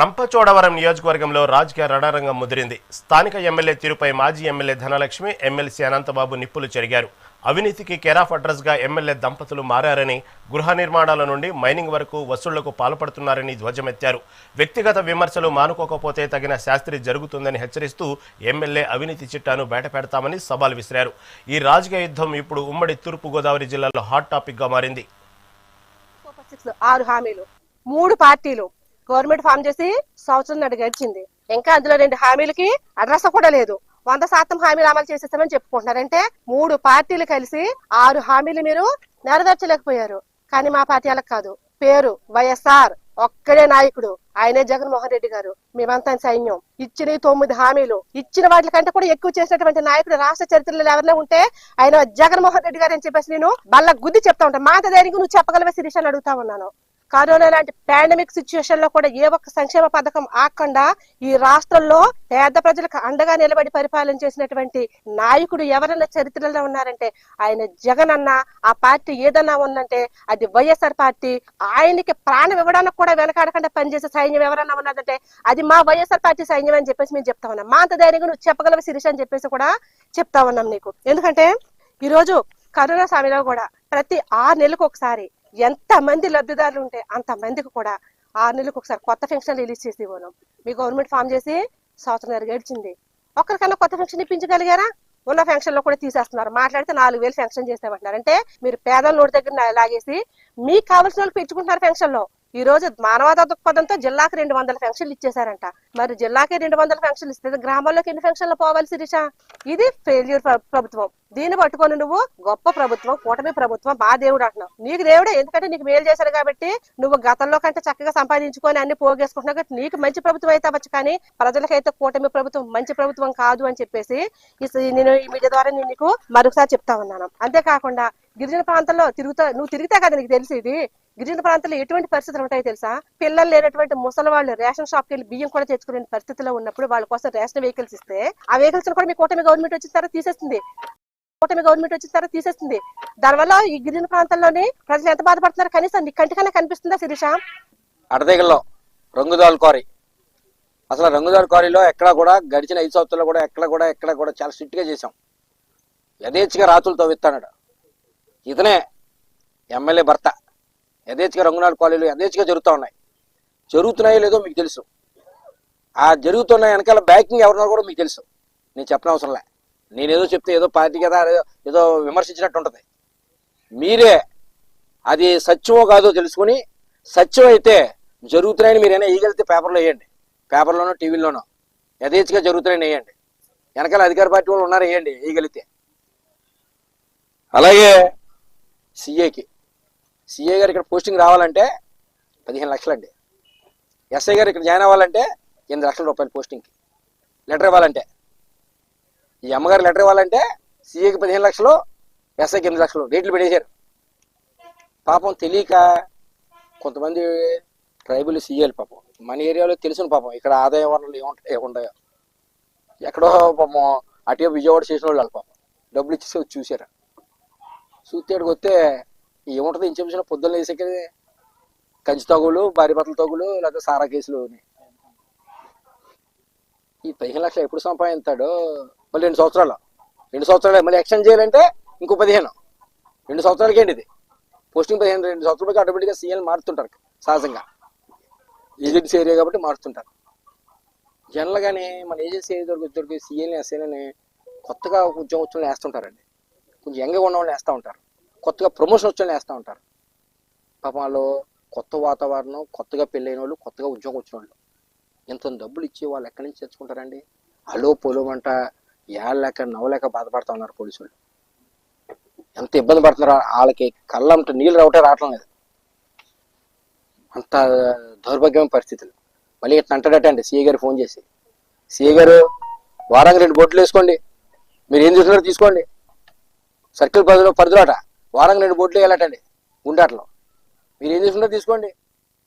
రంపచోడవరం నియోజకవర్గంలో రాజకీయ రణరంగం ముదిరింది. స్థానిక ఎమ్మెల్యే తీరుపై మాజీ ఎమ్మెల్యే ధనలక్ష్మి ఎమ్మెల్సీ అనంతబాబు నిప్పులు చెరిగారు. అవినీతికి కేరాఫ్ అడ్రస్గా ఎమ్మెల్యే దంపతులు మారారని గృహ నిర్మాణాల నుండి మైనింగ్ వరకు వసూళ్ళకు పాల్పడుతున్నారని ధ్వజమెత్తారు. వ్యక్తిగత విమర్శలు మానుకోకపోతే తగిన శాస్త్రి జరుగుతుందని హెచ్చరిస్తూ ఎమ్మెల్యే అవినీతి చిట్టాను బయటపెడతామని సవాల్ విసిరారు. ఈ రాజకీయ యుద్ధం ఇప్పుడు ఉమ్మడి తూర్పుగోదావరి జిల్లాలో హాట్ టాపిక్గా మారింది. ఆరు హామీలు మూడు పార్టీలు గవర్నమెంట్ ఫామ్ చేసి సంవత్సరం నాటి గడిచింది. ఇంకా అందులో రెండు హామీలకి అడ్రస్ కూడా లేదు. వంద శాతం హామీలు అమలు చేసేస్తామని చెప్పుకుంటున్నారంటే మూడు పార్టీలు కలిసి ఆరు హామీలు మీరు నెరవేర్చలేకపోయారు. కానీ మా పార్టీ అలా కాదు. పేరు వైఎస్ఆర్. ఒక్కడే నాయకుడు. ఆయనే జగన్మోహన్ రెడ్డి గారు. మేమంతా సైన్యం. ఇచ్చిన తొమ్మిది హామీలు. ఇచ్చిన వాటి కంటే కూడా ఎక్కువ చేసినటువంటి నాయకుడు రాష్ట్ర చరిత్రలో ఎవరైనా ఉంటే ఆయన జగన్మోహన్ రెడ్డి గారు అని చెప్పేసి నేను బల్ల గుద్ది చెప్తా ఉంటాను మాట దానికి నువ్వు చెప్పగలవే శిరీష్ అని అడుగుతా ఉన్నాను. కరోనా లాంటి పాండమిక్ సిచ్యువేషన్లో కూడా ఏ ఒక్క సంక్షేమ పథకం ఆకుండా ఈ రాష్ట్రంలో పేద ప్రజలకు అండగా నిలబడి పరిపాలన చేసినటువంటి నాయకుడు ఎవరన్నా చరిత్రలో ఉన్నారంటే ఆయన జగన్ అన్న. ఆ పార్టీ ఏదన్నా ఉందంటే అది వైఎస్ఆర్ పార్టీ. ఆయనకి ప్రాణం ఇవ్వడానికి కూడా వెనకాడకుండా పనిచేసే సైన్యం ఎవరన్నా ఉన్నదంటే అది మా వైఎస్ఆర్ పార్టీ సైన్యం అని చెప్పేసి మేము చెప్తా ఉన్నాం. మా అంత ధైర్యంగా నువ్వు చెప్పగలవు శిరీష్ అని చెప్పేసి కూడా చెప్తా ఉన్నాం నీకు. ఎందుకంటే ఈ రోజు కరోనా సమయంలో కూడా ప్రతి ఆరు నెలలకు ఒకసారి ఎంత మంది లబ్ధిదారులు ఉంటే అంత మందికి కూడా ఆరు నెలలకు ఒకసారి కొత్త పెన్షన్ రిలీజ్ చేసి ఇవ్వను. మీ గవర్నమెంట్ ఫామ్ చేసి సంవత్సరం గడిచింది ఒక్కరికన్నా కొత్త పెన్షన్ ఇప్పించగలిగారా? ఉన్న ఫంక్షన్లో కూడా తీసేస్తున్నారు. మాట్లాడితే నాలుగు వేలు ఫంక్షన్ చేస్తామంటున్నారు అంటే మీరు పేదల నోటి దగ్గర లాగేసి మీకు కావాల్సిన వాళ్ళు పెంచుకుంటున్నారు ఫంక్షన్లో ఈ రోజు మానవతా దృక్పథంతో జిల్లాకి రెండు వందల ఫెన్షన్లు ఇచ్చేశారంట. మరి జిల్లాకి రెండు వందల ఫెన్షన్లు ఇస్తే గ్రామాల్లోకి ఎన్ని ఫెన్షన్లు పోవాలి శిరీష? ఇది ఫెయిల్యూర్ ప్రభుత్వం. దీన్ని పట్టుకొని నువ్వు గొప్ప ప్రభుత్వం కూటమి ప్రభుత్వం మా దేవుడు అంటున్నావు. నీకు దేవుడే ఎందుకంటే నీకు మేలు చేశారు కాబట్టి నువ్వు గతంలో కంటే చక్కగా సంపాదించుకొని అన్ని పోగేసుకుంటున్నావు కాబట్టి నీకు మంచి ప్రభుత్వం అయితే అవ్వచ్చు కానీ ప్రజలకైతే కూటమి ప్రభుత్వం మంచి ప్రభుత్వం కాదు అని చెప్పేసి నేను ఈ మీడియా ద్వారా నేను నీకు మరొకసారి చెప్తా ఉన్నాను. అంతేకాకుండా గిరిజన ప్రాంతంలో తిరుగుతా నువ్వు తిరిగితే కదా నీకు తెలిసి ఇది గిరిజన ప్రాంతంలో ఎటువంటి పరిస్థితులు ఉంటాయో తెలుసా? పిల్లలు లేనటువంటి ముసలి వాళ్ళు రేషన్ షాప్కి వెళ్ళి బియ్యం కూడా తెచ్చుకునే పరిస్థితిలో ఉన్నప్పుడు వాళ్ళ కోసం రేషన్ వెహికల్స్ ఇస్తే ఆ వెహికల్స్ కూడా మీ కూటమి గవర్నమెంట్ వచ్చిన తర్వాత తీసేస్తుంది. కూటమి గవర్నమెంట్ వచ్చిన తర్వాత తీసేస్తుంది. దానివల్ల ఈ గిరిజన ప్రాంతాల్లోనే ప్రజలు ఎంత బాధపడుతున్నారు కనీసం నీ కంటికన్నా కనిపిస్తుందా శిరీష? అడదగల్లో రంగుదాల్ కారీ అసలు రంగుదాల్ కారీలో ఎక్కడ కూడా గడిచిన ఐదు సంవత్సరాలు కూడా ఎక్కడ కూడా ఎక్కడ కూడా చాలా స్ట్రిక్ట్గా చేశాం. చేసాం యథేచ్ఛగా రాతులతో విత్తన్నాడు ఇతనే ఎమ్మెల్యే భర్త. యథేచ్ఛగా రంగునాల్ కాలేజీలో యథేచ్ఛగా జరుగుతూ ఉన్నాయి. జరుగుతున్నాయో లేదో మీకు తెలుసు. ఆ జరుగుతున్న వెనకాల బ్యాకింగ్ ఎవరున్నారో కూడా మీకు తెలుసు. నేను చెప్పనవసరం అవసరంలే నేను ఏదో చెప్తే ఏదో పార్టీ కదా ఏదో- ఏదో విమర్శించినట్టు ఉంటుంది. మీరే అది సత్యమో కాదో తెలుసుకుని సత్యం అయితే జరుగుతున్నాయని మీరైనా వేయగలిగితే పేపర్లో వేయండి. పేపర్లోనో టీవీలోనో యథేచ్ఛగా జరుగుతున్నాయని వేయండి. వెనకాల అధికార పార్టీ వాళ్ళు ఉన్నారు వేయండి. వేయగలిగితే అలాగే సిఏకి. సిఏ గారు ఇక్కడ పోస్టింగ్ రావాలంటే పదిహేను లక్షలండి. ఎస్ఐ గారు ఇక్కడ జాయిన్ అవ్వాలంటే ఎనిమిది లక్షల రూపాయలు పోస్టింగ్కి. లెటర్ ఇవ్వాలంటే. ఈ అమ్మగారు లెటర్ ఇవ్వాలంటే సిఏకి పదిహేను లక్షలు ఎస్ఐకి ఎనిమిది లక్షలు. రేట్లు పెట్టేశారు. పాపం తెలియక కొంతమంది ట్రైబుల్ సీఏలు పాపం. మన ఏరియాలో తెలిసిన పాపం. ఇక్కడ ఆదాయ వనరులు ఏముంటాయి ఏముంటాయో ఎక్కడో పాపం అటే విజయవాడ చేసిన వాళ్ళు వాళ్ళు పాపం. డబ్బులు ఇచ్చేసి వచ్చి చూసారు చూస్తే వస్తే ఏముంటుంది? ఏం చెప్పిన పొద్దున్న వేసేకి కంచి తగులు భారీ బట్టల తగులు లేకపోతే సారా కేసులు ఈ పదిహేను లక్షలు ఎప్పుడు సంపాదిస్తాడో? మళ్ళీ రెండు సంవత్సరాలు. రెండు సంవత్సరాలు మళ్ళీ ఎక్స్టెండ్ చేయాలంటే ఇంకో పదిహేను. రెండు సంవత్సరాలకి ఏంటి ఇది? పోస్టింగ్ పదిహేను రెండు సంవత్సరాలకి ఆటోమేటిక్గా సీఎల్ మారుతుంటారు సహజంగా. ఏజెన్సీ ఏరియా కాబట్టి మారుతుంటారు. జనరల్గానే మన ఏజెన్సీ ఏరియా దొరికి దొరికి సీఎల్ని ఎస్ఏలని కొత్తగా ఉద్యోగం వచ్చిన వేస్తుంటారండి. కొంచెం యంగ్గా ఉన్న వాళ్ళు వేస్తూ ఉంటారు. కొత్తగా ప్రమోషన్ వచ్చిన వేస్తూ ఉంటారు. పాపం వాళ్ళు కొత్త వాతావరణం కొత్తగా పెళ్ళైన వాళ్ళు కొత్తగా ఉద్యోగం వచ్చిన వాళ్ళు ఇంత డబ్బులు ఇచ్చి వాళ్ళు ఎక్కడి నుంచి తెచ్చుకుంటారండి? అలో పొలమంట ఏళ్ళలేక నవ్వలేక బాధపడుతూ ఉన్నారు పోలీసులు ఎంత ఇబ్బంది పడుతున్నారో వాళ్ళకి కళ్ళంట నీళ్ళు రావటే రావటం లేదు. అంత దౌర్భాగ్యమైన పరిస్థితులు. మళ్ళీ ఇట్లా అంటాడట అండి సీఏ గారు ఫోన్ చేసి. సీఏ గారు వారానికి రెండు బోట్లు వేసుకోండి. మీరు ఏం చూసినారో తీసుకోండి. సర్కిల్ పరిధిలో పరిధిలోట. వారంగా రెండు బోట్లు వెళ్ళటండి గుండాట్లో. మీరు ఏం చూసినారో తీసుకోండి.